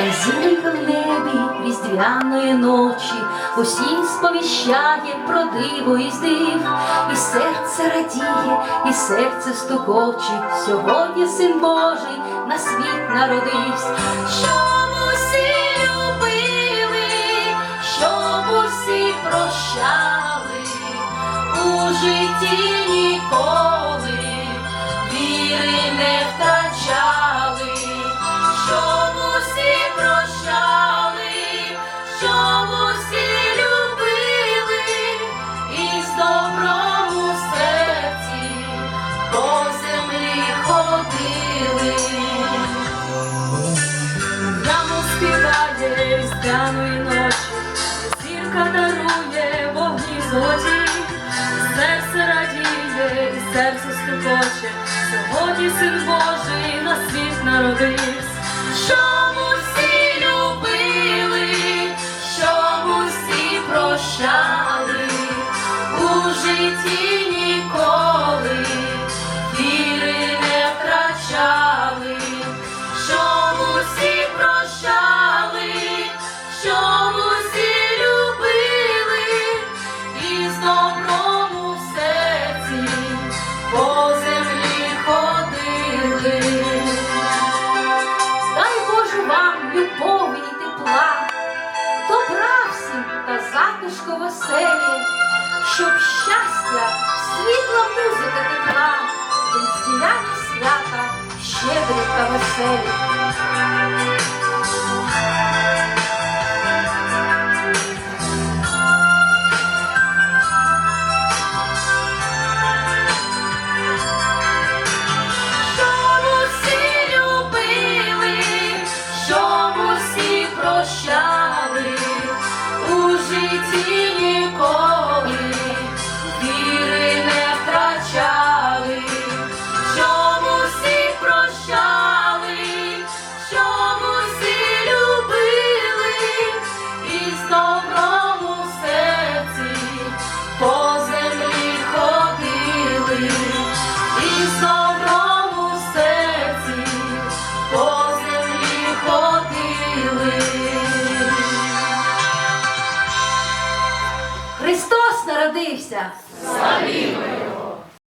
Зірка в небі різдвяної ночі усім сповіщає про диво і здив, і серце радіє, і серце стукочить. Сьогодні син Божий на світ народився, щоб усі любили, щоб усі прощали. У житті зірка дарує вогні золоті, серце радіє, і серце стукоче, сьогодні син Божий на світ народився, щоб усі любили, щоб усі прощали. У житті затишку веселі, щоб щастя, світла музика текла, різдвяні свята, щедрі та веселі. Народився! Славімо